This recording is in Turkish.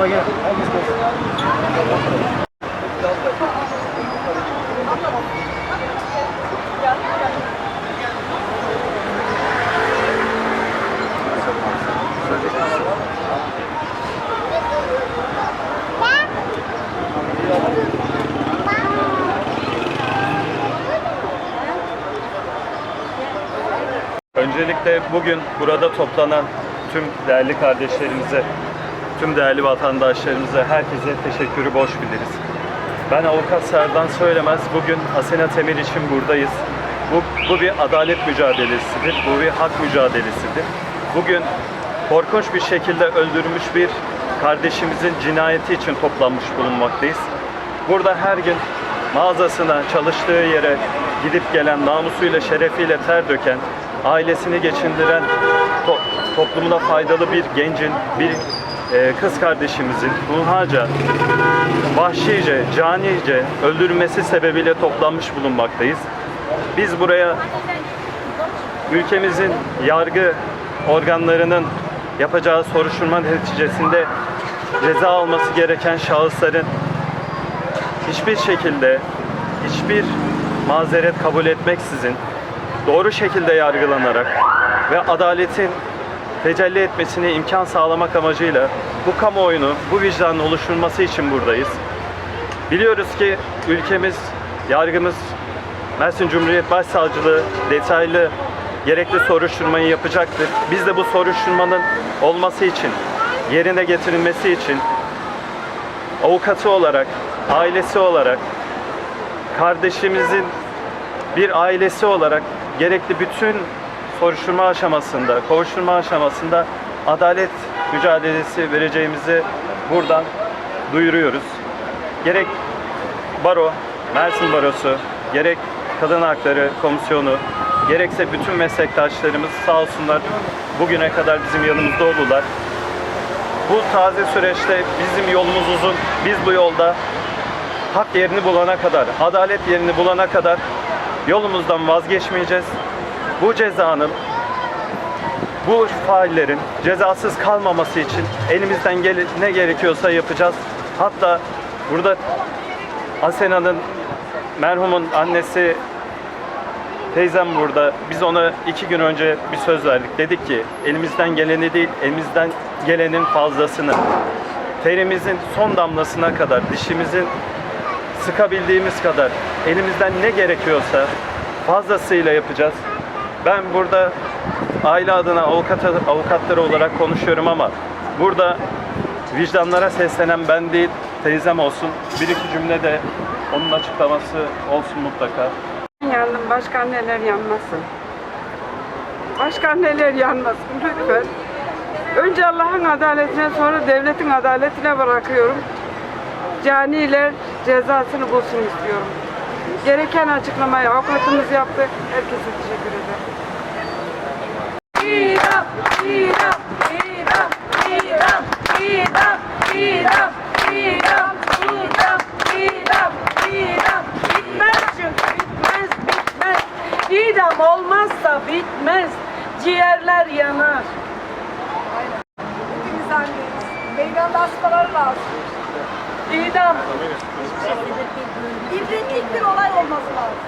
abla gel. Öncelikle bugün burada toplanan tüm değerli kardeşlerimize, tüm değerli vatandaşlarımıza, herkese teşekkürü borç biliriz. Ben avukat Serdan Söylemez, bugün Asena Temel için buradayız. Bu, bu bir adalet mücadelesidir, bu bir hak mücadelesidir. Bugün korkunç bir şekilde öldürülmüş bir kardeşimizin cinayeti için toplanmış bulunmaktayız. Burada her gün mağazasına, çalıştığı yere gidip gelen, namusuyla, şerefiyle ter döken, ailesini geçindiren, to- toplumuna faydalı bir gencin, bir e, kız kardeşimizin hunharca, vahşice, canice öldürülmesi sebebiyle toplanmış bulunmaktayız. Biz buraya ülkemizin yargı organlarının yapacağı soruşturma neticesinde ceza alması gereken şahısların hiçbir şekilde hiçbir mazeret kabul etmeksizin doğru şekilde yargılanarak ve adaletin tecelli etmesine imkan sağlamak amacıyla bu kamuoyunu, bu vicdanın oluşturulması için buradayız. Biliyoruz ki ülkemiz, yargımız, Mersin Cumhuriyet Başsavcılığı detaylı gerekli soruşturmayı yapacaktır. Biz de bu soruşturmanın olması için, yerine getirilmesi için avukatı olarak, ailesi olarak, kardeşimizin bir ailesi olarak gerekli bütün soruşturma aşamasında, kovuşturma aşamasında adalet mücadelesi vereceğimizi buradan duyuruyoruz. Gerek baro, Mersin Barosu, gerek Kadın Hakları Komisyonu, gerekse bütün meslektaşlarımız sağ olsunlar bugüne kadar bizim yanımızda oldular. Bu taze süreçte bizim yolumuz uzun. Biz bu yolda hak yerini bulana kadar, adalet yerini bulana kadar yolumuzdan vazgeçmeyeceğiz. Bu cezanın, bu faillerin cezasız kalmaması için elimizden gel- ne gerekiyorsa yapacağız. Hatta burada Asena'nın merhumun annesi teyzem burada. Biz ona iki gün önce bir söz verdik. Dedik ki elimizden geleni değil, elimizden gelenin fazlasını, terimizin son damlasına kadar, dişimizin sıkabildiğimiz kadar elimizden ne gerekiyorsa fazlasıyla yapacağız. Ben burada aile adına avukat, avukatları olarak konuşuyorum ama burada vicdanlara seslenen ben değil, teyzem olsun. Bir iki cümle de onun açıklaması olsun mutlaka. Yandım, başka anneler yanmasın. Başka anneler yanmasın lütfen. Önce Allah'ın adaletine sonra devletin adaletine bırakıyorum. Caniler cezasını bulsun istiyorum. Gereken açıklamayı avukatımız yaptı. Herkese teşekkür ederim. İdam, idam, idam, idam, idam, idam, idam, idam, idam, idam. Bitmez çünkü bitmez, bitmez. İdam olmazsa bitmez. Ciğerler yanar. Hepimiz anneyiz. Meydanda hastalar lazım. İdam. İbretlik bir olay olması lazım.